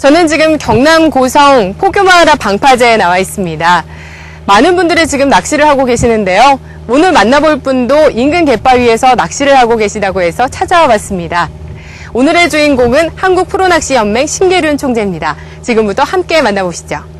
저는 지금 경남 고성 포교마을 앞 방파제에 나와 있습니다. 많은 분들이 지금 낚시를 하고 계시는데요. 오늘 만나볼 분도 인근 갯바위에서 낚시를 하고 계시다고 해서 찾아와 봤습니다. 오늘의 주인공은 한국 프로낚시연맹 신계륜 총재입니다. 지금부터 함께 만나보시죠.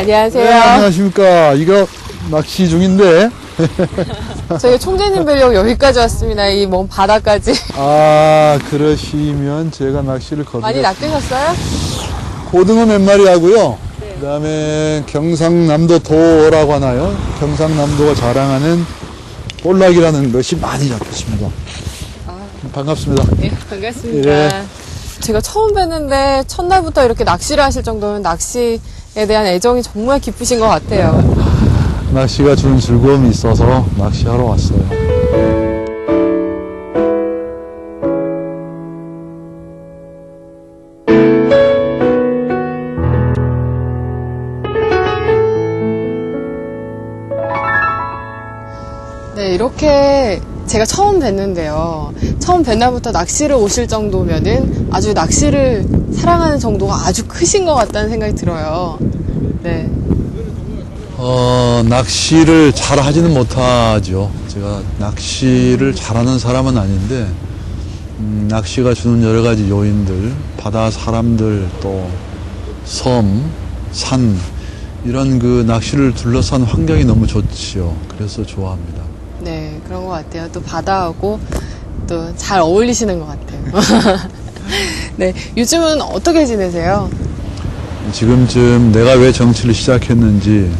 안녕하세요. 네, 안녕하십니까. 이거 낚시 중인데. 저희 총재님 뵈려고 여기까지 왔습니다. 이 먼 바다까지. 아, 그러시면 제가 낚시를 많이 거두겠습니다. 낚으셨어요? 고등어 몇 마리 하고요. 그 다음에 경상남도 도라고 하나요? 경상남도가 자랑하는 볼락이라는 것이 많이 잡혔습니다. 반갑습니다. 네, 반갑습니다. 예. 제가 처음 뵀는데 첫날부터 이렇게 낚시를 하실 정도면 낚시에 대한 애정이 정말 깊으신 것 같아요. 낚시가 주는 즐거움이 있어서 낚시하러 왔어요. 네, 이렇게 제가 처음 뵀는데요. 처음 뵌 날부터 낚시를 오실 정도면은 아주 낚시를 사랑하는 정도가 아주 크신 것 같다는 생각이 들어요. 네. 어, 낚시를 잘 하지는 못하죠. 제가 낚시를 잘하는 사람은 아닌데, 음, 낚시가 주는 여러 가지 요인들, 바다 사람들, 또 섬, 산, 이런 그 낚시를 둘러싼 환경이 너무 좋지요. 그래서 좋아합니다. 네, 그런 것 같아요. 또 바다하고 또 잘 어울리시는 것 같아요. 네, 요즘은 어떻게 지내세요? 지금쯤 내가 왜 정치를 시작했는지,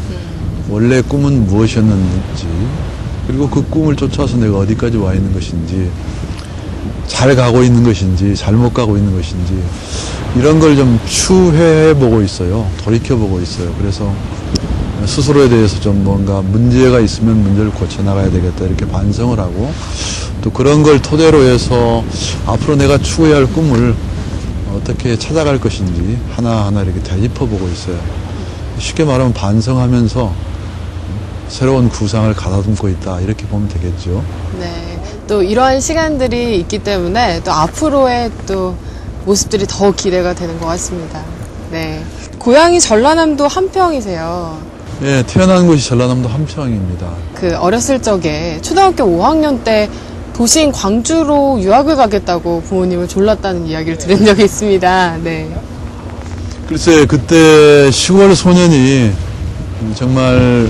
원래 꿈은 무엇이었는지, 그리고 그 꿈을 쫓아서 내가 어디까지 와 있는 것인지, 잘 가고 있는 것인지, 잘못 가고 있는 것인지, 이런 걸 좀 추회해 보고 있어요. 돌이켜 보고 있어요. 그래서 스스로에 대해서 좀 뭔가 문제가 있으면 문제를 고쳐 나가야 되겠다 이렇게 반성을 하고 또 그런 걸 토대로 해서 앞으로 내가 추구해야 할 꿈을 어떻게 찾아갈 것인지 하나하나 이렇게 되짚어 보고 있어요. 쉽게 말하면 반성하면서 새로운 구상을 가다듬고 있다 이렇게 보면 되겠죠. 네, 또 이러한 시간들이 있기 때문에 또 앞으로의 또 모습들이 더 기대가 되는 것 같습니다. 네. 고향이 전라남도 한평이세요. 예, 태어난 곳이 전라남도 함평입니다. 그 어렸을 적에 초등학교 5학년 때 도시인 광주로 유학을 가겠다고 부모님을 졸랐다는 이야기를 들은 적이 있습니다. 네. 글쎄 그때 시골 소년이 음, 정말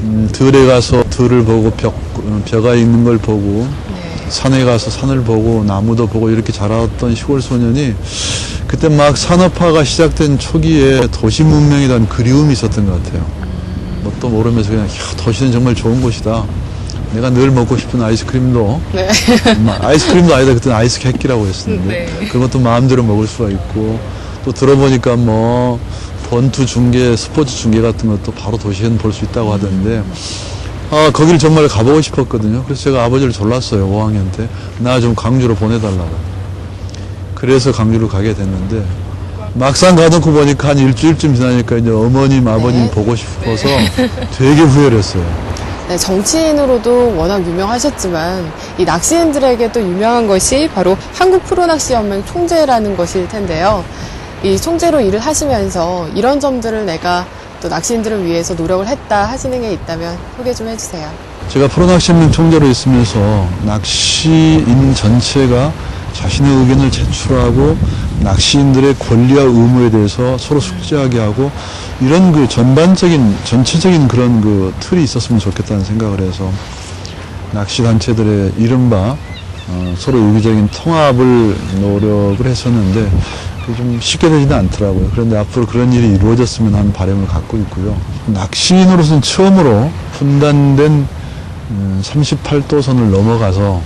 음, 들에 가서 들을 보고 벽, 어, 벼가 있는 걸 보고 네. 산에 가서 산을 보고 나무도 보고 이렇게 자라왔던 시골 소년이 그때 막 산업화가 시작된 초기에 도시 문명에 대한 그리움이 있었던 것 같아요. 뭣도 모르면서 그냥 야, 도시는 정말 좋은 곳이다. 내가 늘 먹고 싶은 아이스크림도 네. 음, 아이스크림도 아니다. 그때는 아이스 캐키라고 했었는데 네. 그런 것도 마음대로 먹을 수가 있고 또 들어보니까 뭐 번투 중계, 스포츠 중계 같은 것도 바로 도시에는 볼 수 있다고 하던데 아 거기를 정말 가보고 싶었거든요. 그래서 제가 아버지를 졸랐어요. 5학년 때 나좀 강주로 보내달라고. 그래서 강주로 가게 됐는데 막상 가놓고 보니까 한 일주일쯤 지나니까 이제 어머님, 아버님 네. 보고 싶어서 되게 후회를 했어요. 네, 정치인으로도 워낙 유명하셨지만 이 낚시인들에게 또 유명한 것이 바로 한국 프로낚시연맹 총재라는 것일 텐데요. 이 총재로 일을 하시면서 이런 점들을 내가 또 낚시인들을 위해서 노력을 했다 하시는 게 있다면 소개 좀 해주세요. 제가 프로낚시연맹 총재로 있으면서 낚시인 전체가 자신의 의견을 제출하고 낚시인들의 권리와 의무에 대해서 서로 숙지하게 하고 이런 그 전반적인 전체적인 그런 그 틀이 있었으면 좋겠다는 생각을 해서 낚시 단체들의 이른바 어, 서로 유기적인 통합을 노력을 했었는데 좀 쉽게 되지는 않더라고요. 그런데 앞으로 그런 일이 이루어졌으면 하는 바람을 갖고 있고요. 낚시인으로서는 처음으로 분단된 음, 38도 선을 넘어가서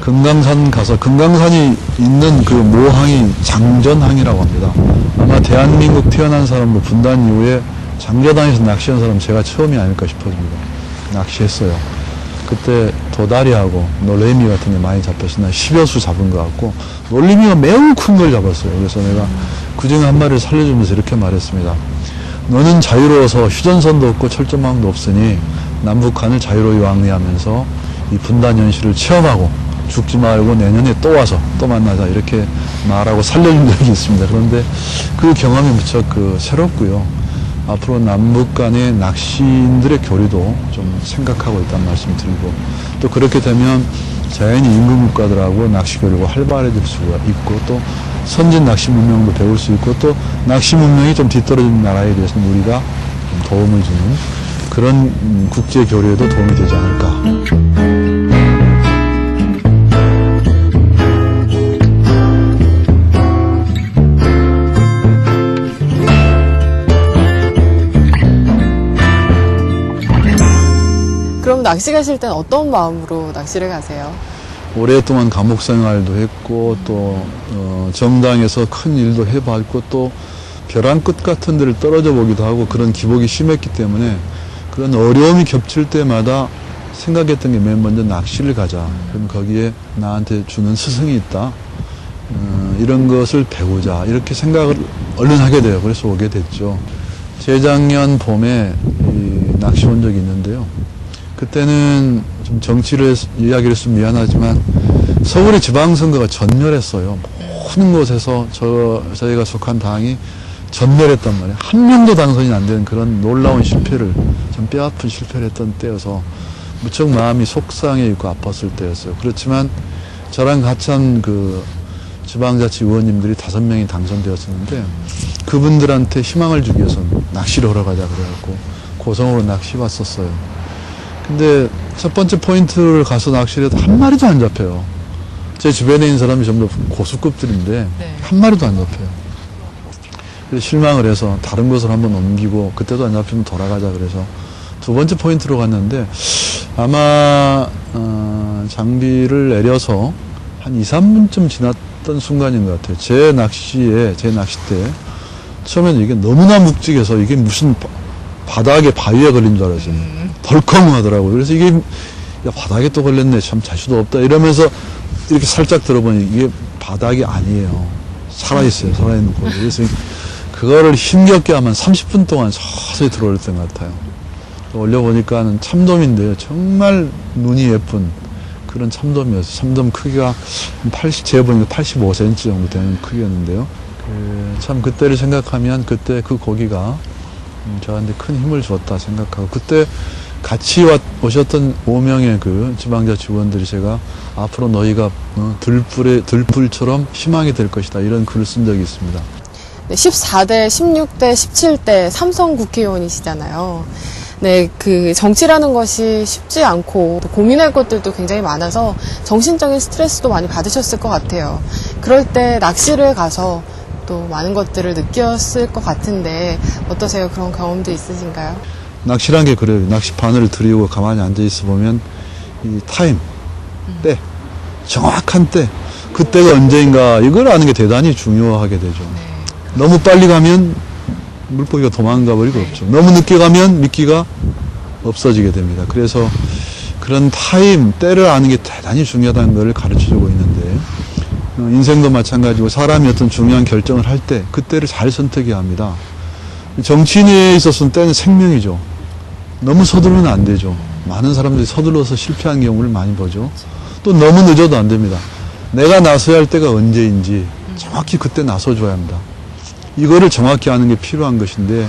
금강산 가서 금강산이 있는 그 모항이 장전항이라고 합니다. 아마 대한민국 태어난 사람도 분단 이후에 장전항에서 낚시한 사람 제가 처음이 아닐까 싶어집니다. 낚시했어요. 그때 도다리하고 놀래미 같은 게 많이 잡혀서 나 10여 수 잡은 것 같고 놀래미가 매우 큰 걸 잡았어요. 그래서 내가 그 중에 한 마리를 살려주면서 이렇게 말했습니다. 너는 자유로워서 휴전선도 없고 철조망도 없으니 남북한을 자유로이 왕래하면서 이 분단 현실을 체험하고 죽지 말고 내년에 또 와서 또 만나자 이렇게 말하고 살려준 적이 있습니다. 그런데 그 경험이 무척 그 새롭고요. 앞으로 남북 간의 낚시인들의 교류도 좀 생각하고 있다는 말씀 드리고 또 그렇게 되면 자연히 인근 국가들하고 낚시 교류가 활발해질 수가 있고 또 선진 낚시 문명도 배울 수 있고 또 낚시 문명이 좀 뒤떨어진 나라에 대해서는 우리가 좀 도움을 주는 그런 음, 국제 교류에도 도움이 되지 않을까. 그럼 낚시 가실 땐 어떤 마음으로 낚시를 가세요? 오랫동안 감옥 생활도 했고 또 어, 정당에서 큰 일도 해봤고 또 벼랑 끝 같은 데를 떨어져 보기도 하고 그런 기복이 심했기 때문에 그런 어려움이 겹칠 때마다 생각했던 게 맨 먼저 낚시를 가자. 그럼 거기에 나한테 주는 스승이 있다. 어, 이런 것을 배우자. 이렇게 생각을 얼른 하게 돼요. 그래서 오게 됐죠. 재작년 봄에 이 낚시 온 적이 있는데요. 그때는 좀 정치를 이야기를 했으면 미안하지만 서울의 지방선거가 전멸했어요. 모든 곳에서 저, 저희가 속한 당이 전멸했단 말이에요. 한 명도 당선이 안 되는 그런 놀라운 실패를, 좀 뼈아픈 실패를 했던 때여서 무척 마음이 속상해 있고 아팠을 때였어요. 그렇지만 저랑 같이 한 그 지방자치 의원님들이 다섯 명이 당선되었었는데 그분들한테 희망을 주기 위해서는 낚시를 하러 가자 그래갖고 고성으로 낚시 왔었어요. 근데 첫 번째 포인트를 가서 낚시를 해도 한 마리도 안 잡혀요. 제 주변에 있는 사람이 전부 고수급들인데 네. 한 마리도 안 잡혀요. 그래서 실망을 해서 다른 곳을 한번 옮기고 그때도 안 잡히면 돌아가자 그래서 두 번째 포인트로 갔는데 아마 어, 장비를 내려서 한 2, 3분쯤 지났던 순간인 것 같아요. 제 낚시에 제 낚싯대 처음에는 이게 너무나 묵직해서 이게 무슨 바- 바닥에 바위에 걸린 줄 알았어요. 덜컹 하더라고요. 그래서 이게 야, 바닥에 또 걸렸네. 참 자신도 없다. 이러면서 이렇게 살짝 들어보니 이게 바닥이 아니에요. 살아있어요. 살아있는 거예요. 그래서 그거를 힘겹게 하면 30분 동안 서서히 들어올렸던 것 같아요. 올려보니까 는 참돔인데요. 정말 눈이 예쁜 그런 참돔이었어요. 참돔 크기가 한 80, 제가 보니까 85cm 정도 되는 크기였는데요. 그, 참 그때를 생각하면 그때 그 고기가 음, 저한테 큰 힘을 줬다 생각하고 그때 같이 왔, 오셨던 5명의 그 지방자치 의원들이 제가 앞으로 너희가 어, 들불에 들불처럼 희망이 될 것이다 이런 글을 쓴 적이 있습니다. 네, 14대, 16대, 17대 삼성 국회의원이시잖아요. 네, 그 정치라는 것이 쉽지 않고 또 고민할 것들도 굉장히 많아서 정신적인 스트레스도 많이 받으셨을 것 같아요. 그럴 때 낚시를 가서 또 많은 것들을 느꼈을 것 같은데 어떠세요? 그런 경험도 있으신가요? 낚시란 게 그래요. 낚시 바늘을 들이고 가만히 앉아 있어 보면 이 타임, 때, 정확한 때, 그때가 언제인가 이걸 아는 게 대단히 중요하게 되죠. 너무 빨리 가면 물고기가 도망가 버리고 없죠. 너무 늦게 가면 미끼가 없어지게 됩니다. 그래서 그런 타임, 때를 아는 게 대단히 중요하다는 걸 가르쳐 주고 있는데 어, 인생도 마찬가지고 사람이 어떤 중요한 결정을 할 때 그때를 잘 선택해야 합니다. 정치인에 있어서는 때는 생명이죠. 너무 서두르면 안 되죠. 많은 사람들이 서둘러서 실패한 경우를 많이 보죠. 또 너무 늦어도 안 됩니다. 내가 나서야 할 때가 언제인지 정확히 그때 나서줘야 합니다. 이거를 정확히 아는 게 필요한 것인데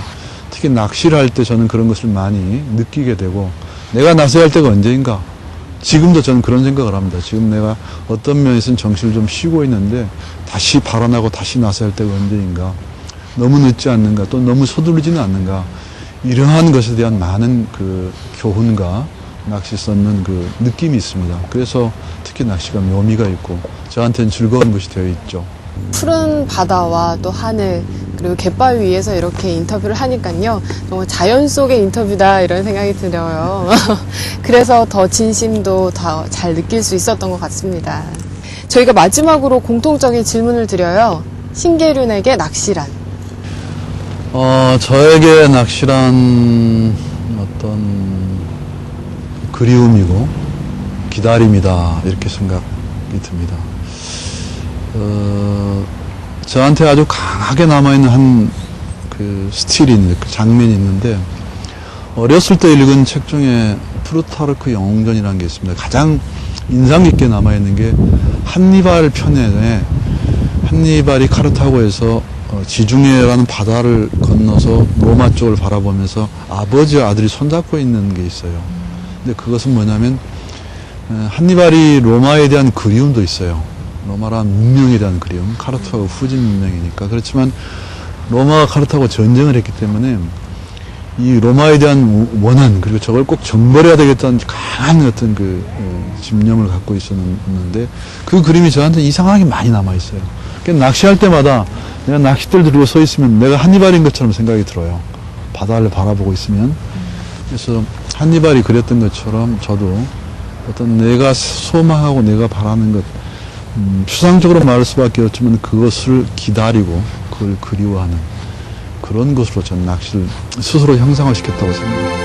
특히 낚시를 할 때 저는 그런 것을 많이 느끼게 되고 내가 나서야 할 때가 언제인가 지금도 저는 그런 생각을 합니다. 지금 내가 어떤 면에서는 정신을 좀 쉬고 있는데 다시 발언하고 다시 나서야 할 때가 언제인가 너무 늦지 않는가 또 너무 서두르지는 않는가 이러한 것에 대한 많은 그 교훈과 낚시 썰는 그 느낌이 있습니다. 그래서 특히 낚시가 묘미가 있고 저한테는 즐거운 것이 되어 있죠. 푸른 바다와 또 하늘 그리고 갯바위 위에서 이렇게 인터뷰를 하니까요. 정말 자연 속의 인터뷰다 이런 생각이 들어요. 그래서 더 진심도 더 잘 느낄 수 있었던 것 같습니다. 저희가 마지막으로 공통적인 질문을 드려요. 신계륜에게 낚시란. 어, 저에게 낚시란 어떤 그리움이고 기다림이다 이렇게 생각이 듭니다. 어, 저한테 아주 강하게 남아있는 한 그 스틸이 있는데, 그 장면이 있는데, 어렸을 때 읽은 책 중에 프루타르크 영웅전이라는 게 있습니다. 가장 인상 깊게 남아있는 게 한니발 편에 한니발이 카르타고에서 어, 지중해라는 바다를 건너서 로마 쪽을 바라보면서 아버지와 아들이 손잡고 있는 게 있어요. 근데 그것은 뭐냐면 어, 한니발이 로마에 대한 그리움도 있어요. 로마라는 문명에 대한 그리움. 카르타고 후진 문명이니까. 그렇지만 로마가 카르타고 전쟁을 했기 때문에 이 로마에 대한 원한 그리고 저걸 꼭 정벌해야 되겠다는 강한 어떤 그 어, 집념을 갖고 있었는데 그 그림이 저한테 이상하게 많이 남아 있어요. 그러니까 낚시할 때마다 내가 낚싯대를 들고 서 있으면 내가 한니발인 것처럼 생각이 들어요. 바다를 바라보고 있으면 그래서 한니발이 그랬던 것처럼 저도 어떤 내가 소망하고 내가 바라는 것 음, 추상적으로 말할 수밖에 없지만 그것을 기다리고 그걸 그리워하는 그런 것으로 저는 낚시를 스스로 형상화시켰다고 생각합니다.